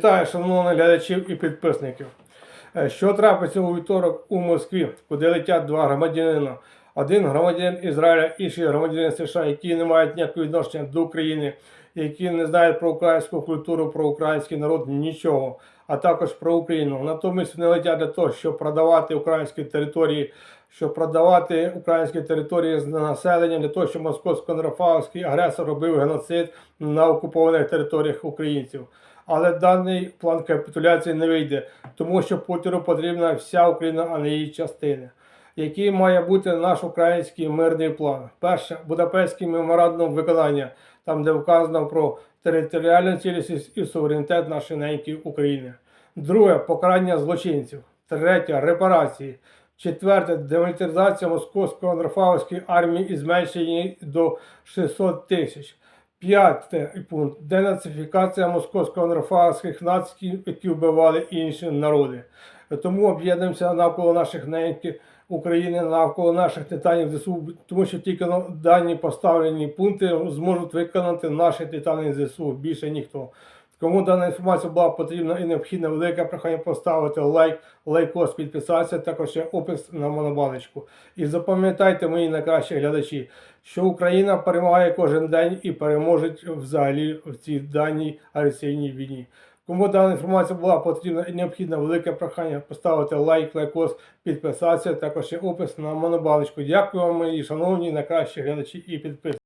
Вітаю, шановних глядачів і підписників. Е, Що трапиться у вівторок у Москві, куди летять два громадянина? Один громадянин Ізраїля, інший громадянин США, які не мають ніякого відношення до України, які не знають про українську культуру, про український народ нічого, а також про Україну. Натомість вони летять для того, щоб продавати українські території, щоб продавати українські території з населенням для того, щоб московсько-рафаовський агресор робив геноцид на окупованих територіях українців. Але даний план капітуляції не вийде, тому що Путіну потрібна вся Україна, а не її частини. Який має бути наш український мирний план? Перше, Будапештський меморандум виконання, там де вказано про територіальну цілісність і суверенітет нашої України. Друге покарання злочинців. Третє репарації. Четверте демілітаризація московсько-рафаовської армії і зменшення до 600 тисяч. П'ятий пункт денацифікація московсько-рафаовських націй, які вбивали інші народи. Тому об'єднуємося навколо наших неньків України, навколо наших титанів ЗСУ, тому що тільки дані поставлені пункти зможуть виконати наші титани ЗСУ, більше ніхто. Кому дана інформація була потрібна і необхідна, велике прохання поставити лайк, лайкос, підписатися, також є опис на монобаночку. І запам'ятайте, мої найкращі глядачі, що Україна перемагає кожен день і переможе взагалі в цій даній агресивній війні. Кому дана інформація була потрібна і необхідна, велике прохання поставити лайк, лайкос, підписатися, також є опис на монобалочку. Дякую вам, мої шановні найкращі глядачі і підписники.